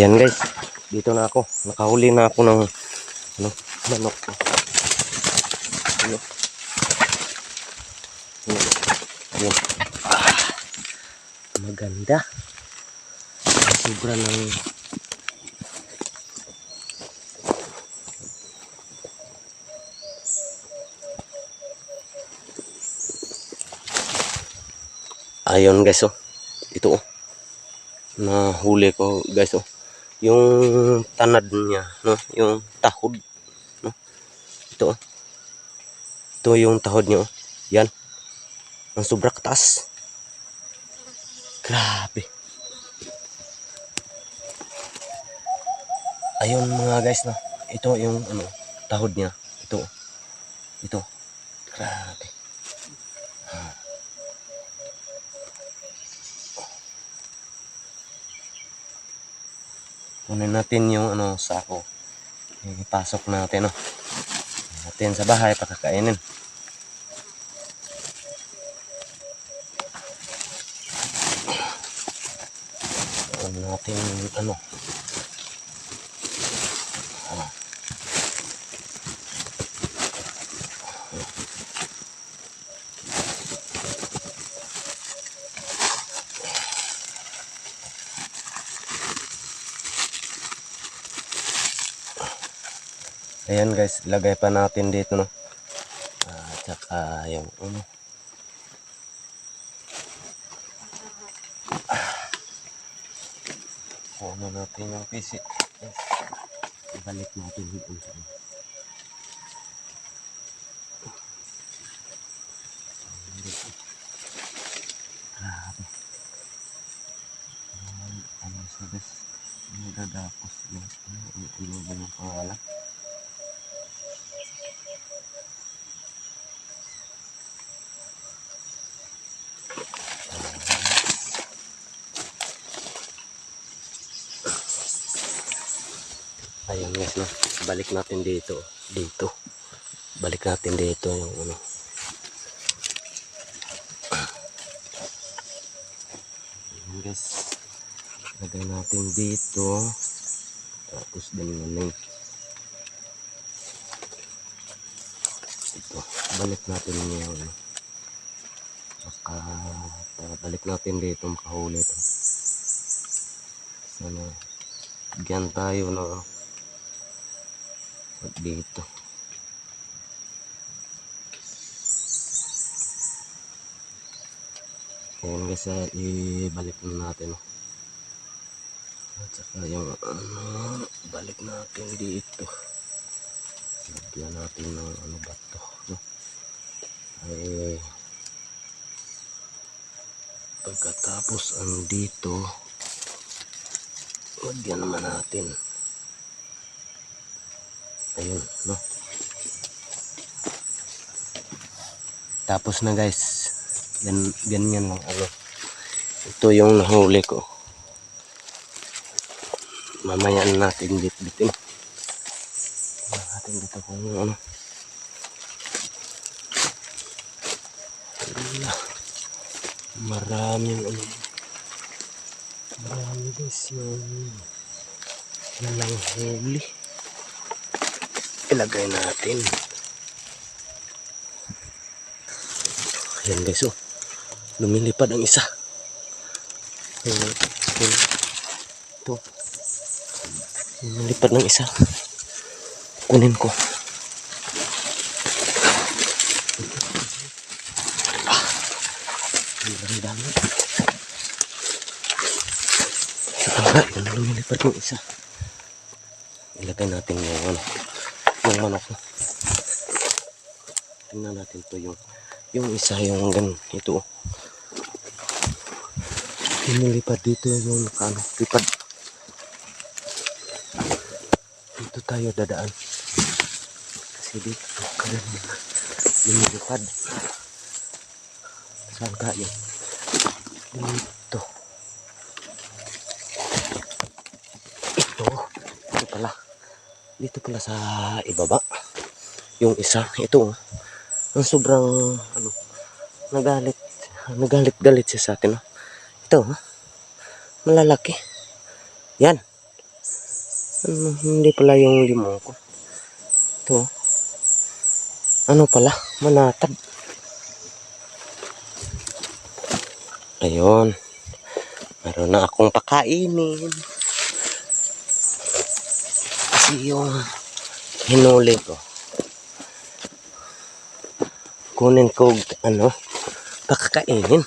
Yan guys, dito na ako. Nakahuli na ako ng ano, manok. Ano? Ano? Yan. Ah, maganda. Sobra ng Ayun guys oh. Ito oh. Nahuli ko guys oh. Yung tanad niya, no? Yung tahod, no? Ito oh. Ito yung tahod niya oh. Yan. Ang sobra kataas. Grabe. Ayun mga guys no. Ito yung ano, tahod niya. Ito. oh. Ito. Grabe. Kunin natin yung ano sako. Ipasok natin no. Natin sa bahay pakakainin. Kunin natin yung ano. Ayan guys, ilagay pa natin dito no. Ah, tsaka yung ano. Ah. Ano natin yung PC. Yes. Ibalik natin dito sa Grabe. Ano, sa guys? Dadapos yung ano, yung pangalan? Ayun guys, no? Balik natin dito. Dito. Balik natin dito yung ano. Ayun guys. Lagay natin dito. Tapos ganyan Ito. Balik natin yung ano. Maka, para balik natin dito makahuli ito. Sana bigyan tayo na Wag dito. Ayan guys, ah, ibalik na natin. oh. At saka yung ano, balik natin dito. Lagyan natin ng ano ba to. Ay, pagkatapos ang dito, lagyan naman natin. Ayun, no? Tapos na guys. Gan ganyan lang ano. Ito yung nahuli ko. Mamaya na natin bit-bitin. Natin dito kung ano. Maraming ano. Marami guys yung yung nanghuli ilagay natin. Ayan guys, oh. Lumilipad ang isa. Ito. Lumilipad ng isa. Kunin ko. Ah. Ang dami. Yun, lumilipad ng isa. Ilagay natin ano yung manok na. Tingnan natin to yung yung isa yung gan ito. oh. Inilipad dito yung ano, lipad. Dito tayo dadaan. Kasi dito kanan yung lipad. Saan tayo? Dito. Ito. Ito pala dito pala sa ibaba yung isa ito oh. ang sobrang ano nagalit nagalit galit siya sa atin oh. ito oh. malalaki yan Ano, hindi pala yung limong ko. Ito. Ano pala? Manatag. Ayun. Meron na akong pakainin. Kasi yung hinuli ko. Kunin ko, ano, pakakainin.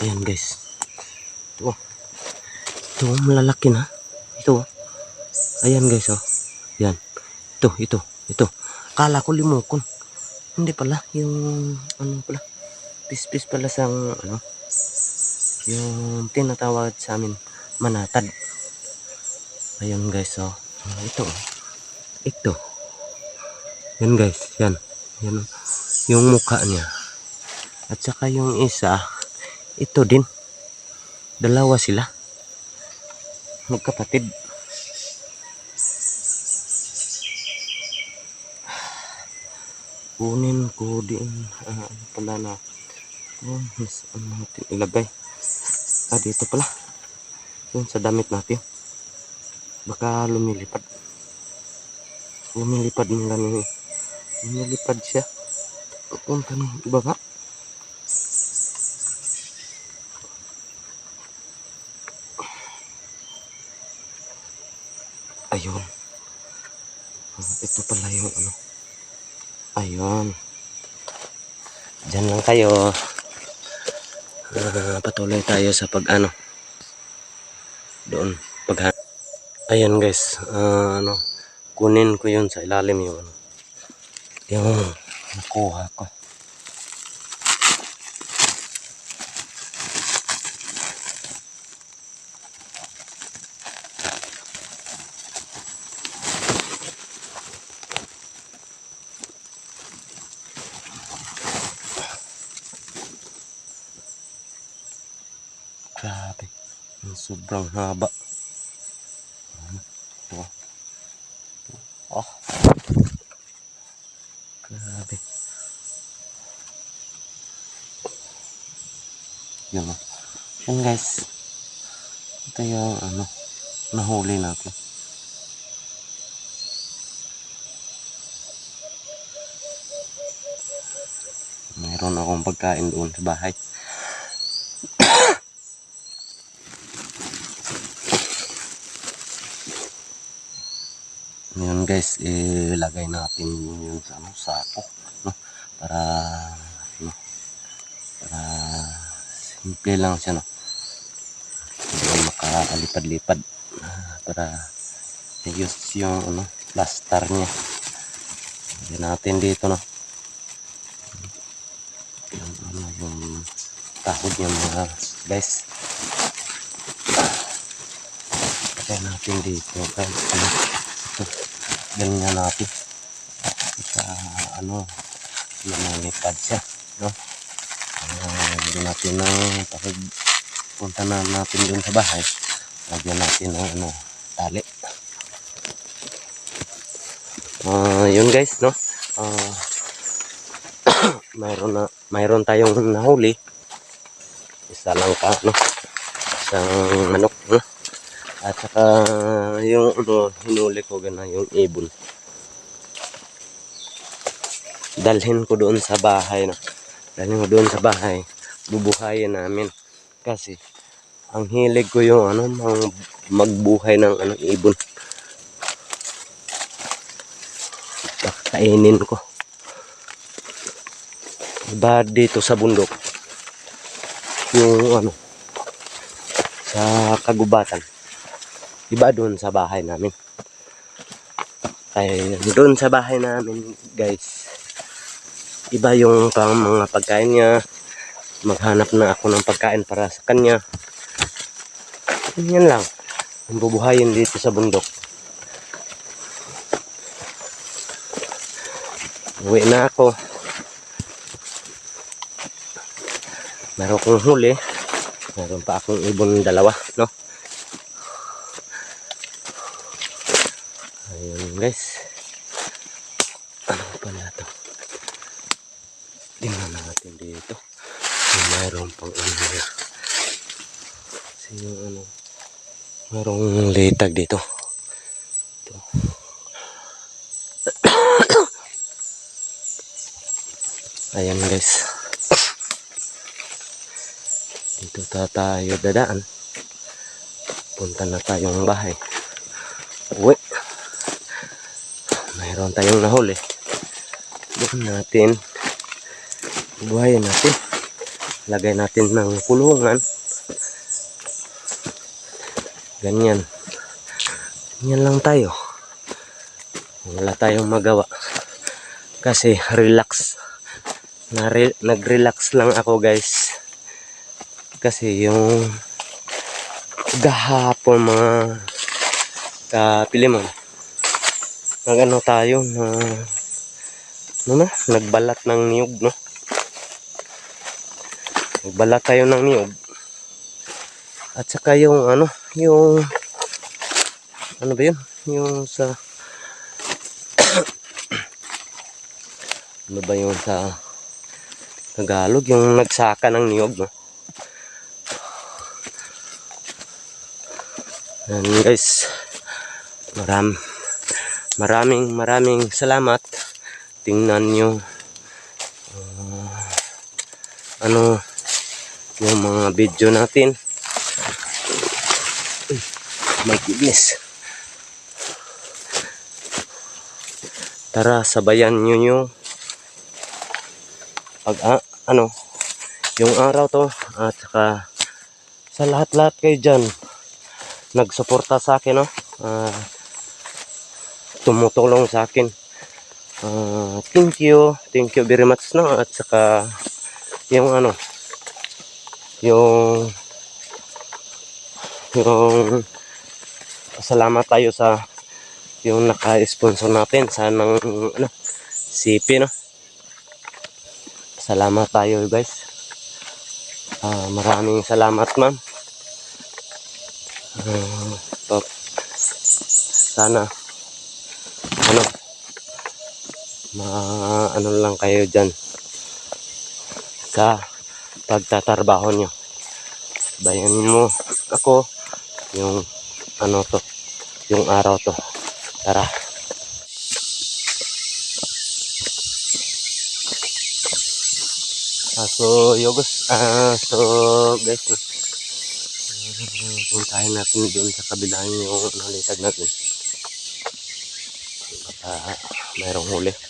Ayan guys. Ito. Ito, malalaki na. Ito. Ayan guys, oh. Yan. Ito, ito, ito. Kala ko limukon. Hindi pala. Yung, ano pala. Pis-pis pala sa, ano. Yung tinatawag sa amin, manatad. Ayan guys, oh. Ah, ito, oh. Ito. Yan guys, yan. Yan, oh. Yung mukha niya. At saka yung isa, ito din. Dalawa sila. Magkapatid. Kunin ko din. Ano pala na. Oh, mas, ano natin ilagay. Ah, dito pala. Yun sa damit natin. Baka lumilipad. Lumilipad ng gano'n. Lumilipad siya. Papunta ng baba. Ayun. Ah, Ito pala yung ano. Ayun. Diyan lang tayo. Ah, patuloy tayo sa pag ano. Doon. Pag Ayun guys. ah, ano. Kunin ko yun sa ilalim yung ano. Yung nakuha ko. Grabe. Ang sobrang haba. Ito. Oh. Grabe. Yun. Yun guys. Ito yung ano, nahuli natin. Mayroon akong pagkain doon sa bahay. Ngayon guys, ilagay natin yun sa ano, sako, no? Para no? Para simple lang siya, no? Hindi makalipad-lipad para ayos yung ano, plaster niya. Lagyan natin dito, no? Yung ano, yung tahod niya mga guys. Lagyan natin dito guys. Ano? Ganyan natin. Sa ano lumilipad siya no? Uh, lagyan natin ng pag punta na natin dun sa bahay. Lagyan natin ng ano tali. Ah, yun guys no? Ah, mayroon na mayroon tayong nahuli. Isa lang ka no? Isang manok no at saka yung ano, hinuli ko gana yung ibon. Dalhin ko doon sa bahay na. Dalhin ko doon sa bahay. Bubuhayin namin. Kasi ang hilig ko yung ano, mang- magbuhay ng ano, ibon. Kainin ko. Iba dito sa bundok. Yung ano, sa kagubatan iba doon sa bahay namin. Kaya doon sa bahay namin, guys, iba yung pang mga pagkain niya. Maghanap na ako ng pagkain para sa kanya. Yan lang. Ang bubuhayin dito sa bundok. Uwi na ako. Meron kong huli. Meron pa akong ibon dalawa, no? Ayun guys. Ano pala to? Tingnan natin dito. mayroon pang ano. Sino ano? Mayroong litag dito. Ito. Ayan guys. Dito ta tayo dadaan. Punta na tayong bahay. Uwi. Mayroon tayong nahuli. Doon natin. Buhayin natin. Lagay natin ng kulungan. Ganyan. Ganyan lang tayo. Wala tayong magawa. Kasi relax. Na nag-relax lang ako guys. Kasi yung gahapon mga kapilimon. Nag-ano tayo na ano na, nagbalat ng niyog, no? Nagbalat tayo ng niyog. At saka yung ano, yung ano ba yun? Yung sa ano ba yun sa Tagalog, yung nagsaka ng niyog, no? Yan guys. Maram, maraming maraming salamat. Tingnan nyo ah, ano yung mga video natin. Uy, my goodness. Tara, sabayan nyo yung pag ah, ano yung araw to at saka sa lahat-lahat kayo dyan nagsuporta sa akin, no? Ah, tumutulong sa akin. Ah, thank you. Thank you very much, no? At saka, yung ano, yung, yung, salamat tayo sa, yung naka-sponsor natin sa ng, ano, CP, no? Salamat tayo, guys. Ah, maraming salamat, ma'am. Uh, sana ano ma ano lang kayo dyan sa pagtatrabaho nyo. Bayan mo ako yung ano to yung araw to. Tara. Ah, so yogos. Ah so guys. Puntahin natin doon sa kabilang yung nalitag natin. Baka mayroong huli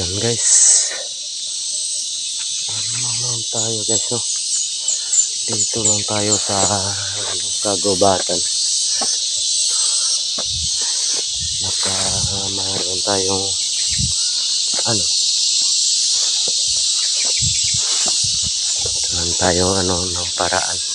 yan guys. Ano lang tayo guys no? Dito lang tayo sa ano, kagubatan naka mayroon tayong ano? Lang tayo ano ng paraan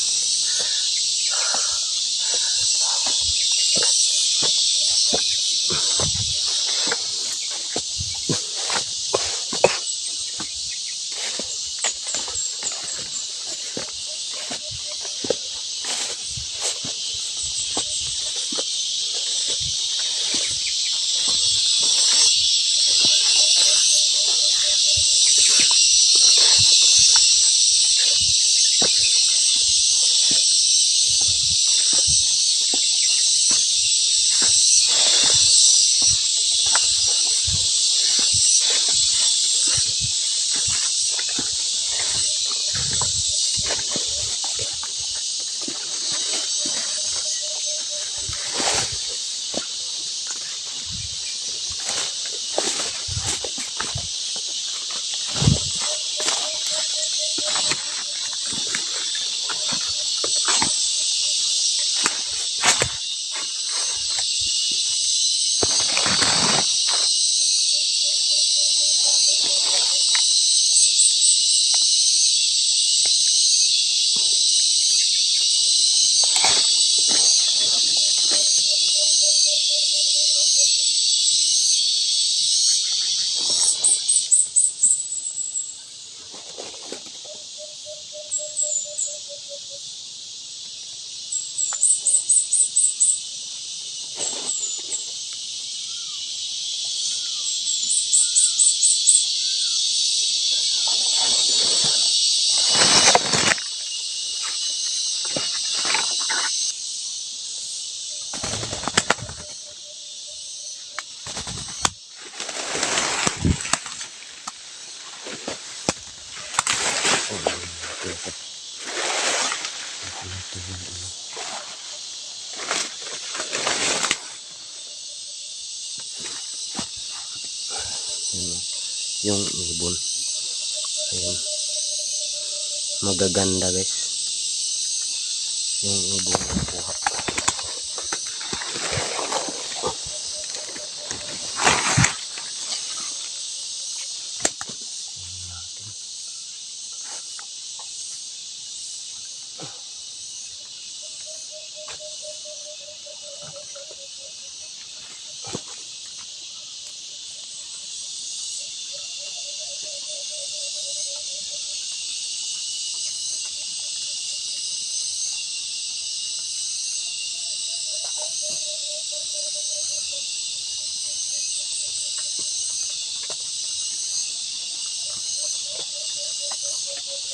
Magaganda guys.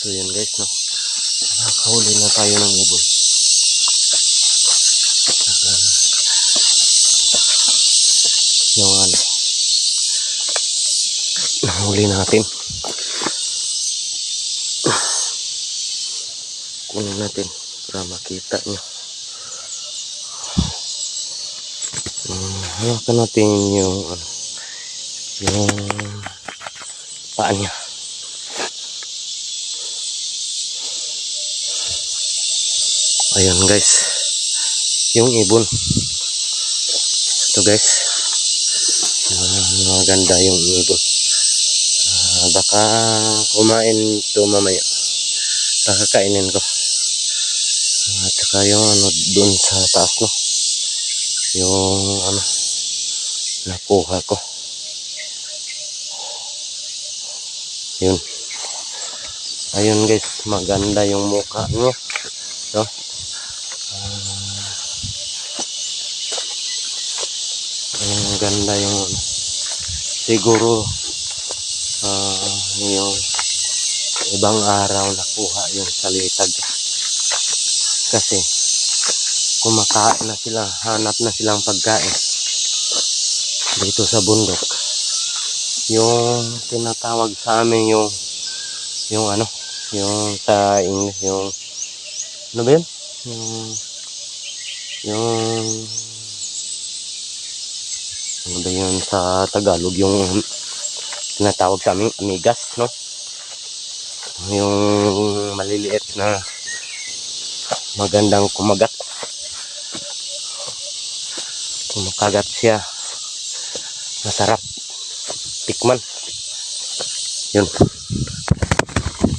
So yun guys, no. Nakahuli na tayo ng ibon. Yung ano. Nahuli natin. Kunin natin para makita nyo. Um, hawakan natin yung ano, yung paa niya. Ayun guys. Yung ibon. Ito guys. Ah, maganda yung ibon. Ah, baka kumain to mamaya. Baka kainin ko. Ah, At saka yung ano dun sa taas no. Yung ano nakuha ko. Yun. Ayun guys, maganda yung mukha niya. No? Ang ganda yung. Siguro ah yung ibang araw nakuha yung salitag. Kasi kumakain na sila, hanap na silang pagkain dito sa bundok. Yung tinatawag sa amin yung yung ano, yung sa English yung ano ba yun? Yung yung ano ba yun sa Tagalog? Yung tinatawag sa aming amigas no? Yung maliliit na magandang kumagat. Kumakagat siya. Masarap. Tikman. Yun.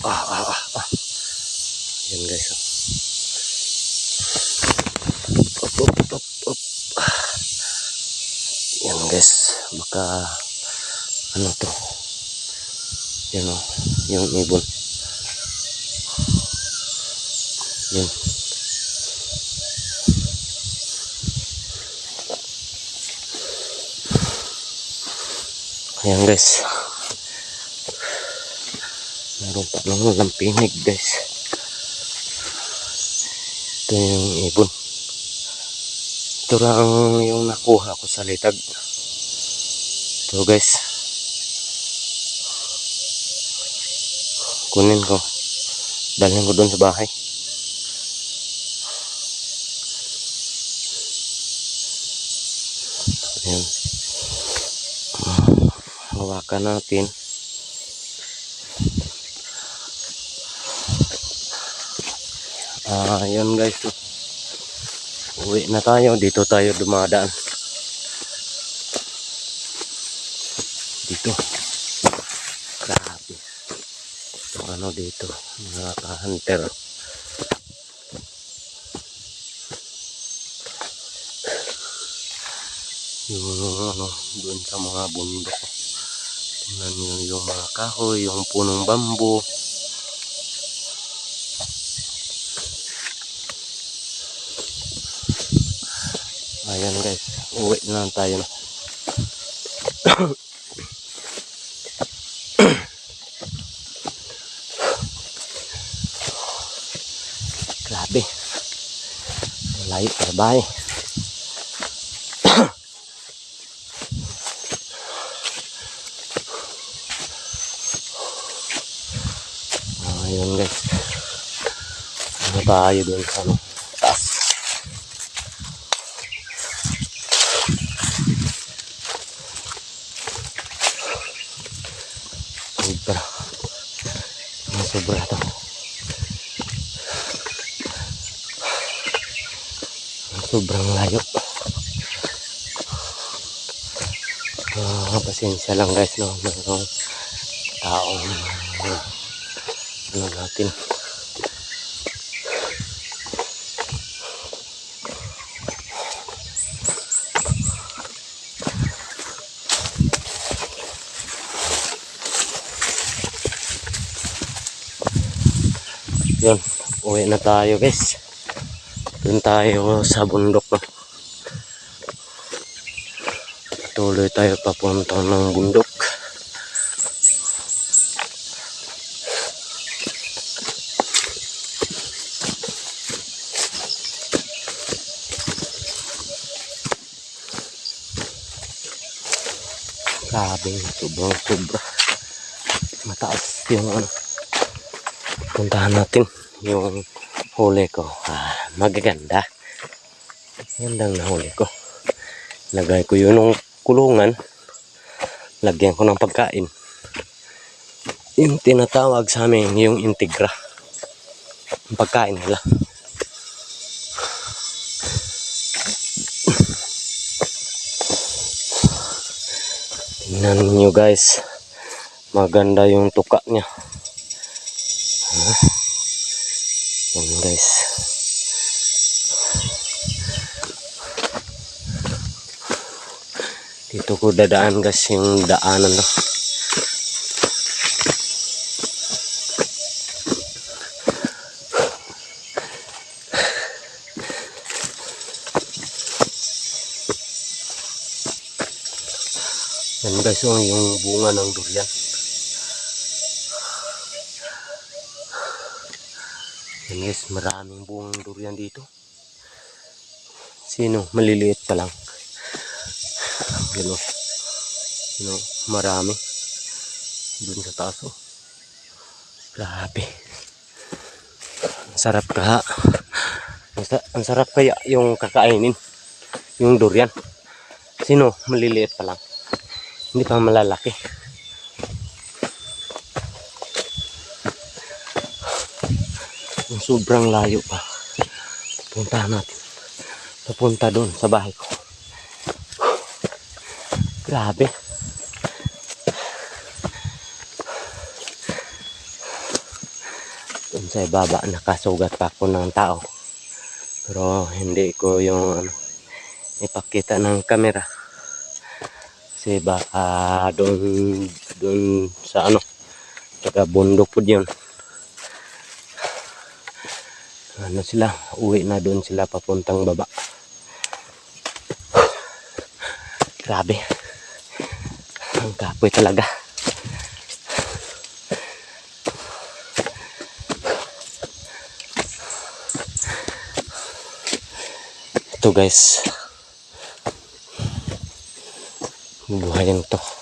Ah ah ah, ah. yun guys oh. Baka ano to? Yan o, yung ibon. Yan. Ayan guys. Meron pa lang lampinig guys. Ito yung ibon. Ito lang yung nakuha ko sa litag. So guys. Kunin ko. Dalhin ko doon sa bahay. Ayan. Hawakan natin. Ah, ayan guys. Uwi na tayo. Dito tayo dumadaan. Ano dito. Mga ka-hunter. Yung ano, doon sa mga bundok. Tingnan nyo yung mga kahoy, yung punong bambu. Ayan guys, uwi na tayo na. Grabe. Layo pa ba eh. Ayun guys. Ano tayo dun sa ano, taas. Sobra. Ang sobra to. Ang sobrang layo. Ah, pasensya lang guys no. Mayroong taong ah, ano natin. Yun, uwi na tayo guys. Doon tayo sa bundok no. Tuloy tayo papunta ng bundok. Grabe, sobrang sobra. Mataas yung ano. Puntahan natin yung huli ko. Ah, magaganda. Gandang nahuli ko. Lagay ko yun ng kulungan. Lagyan ko ng pagkain. Yung tinatawag sa amin, yung integra. Yung pagkain nila. Tingnan nyo guys. Maganda yung tuka niya. Yan guys. Dito ko dadaan guys yung daanan no. Yan guys yung, yung bunga ng durian. Guys, maraming bungang durian dito. Sino? Maliliit pa lang. Yan o, marami. Doon sa taas o. Grabe. Sarap ka. Ang sarap kaya yung kakainin. Yung durian. Sino? Maliliit pa lang. Hindi pa malalaki. Sobrang layo pa. Puntahan natin. Papunta doon sa bahay ko. Grabe. Doon sa ibaba, nakasugat pa ako ng tao. Pero hindi ko yung ano, ipakita ng kamera. Kasi baka doon, doon sa ano, taga bundok po yun. Ano sila, uwi na doon sila papuntang baba. Grabe. Ang kapoy talaga. Ito guys. Buhayin to.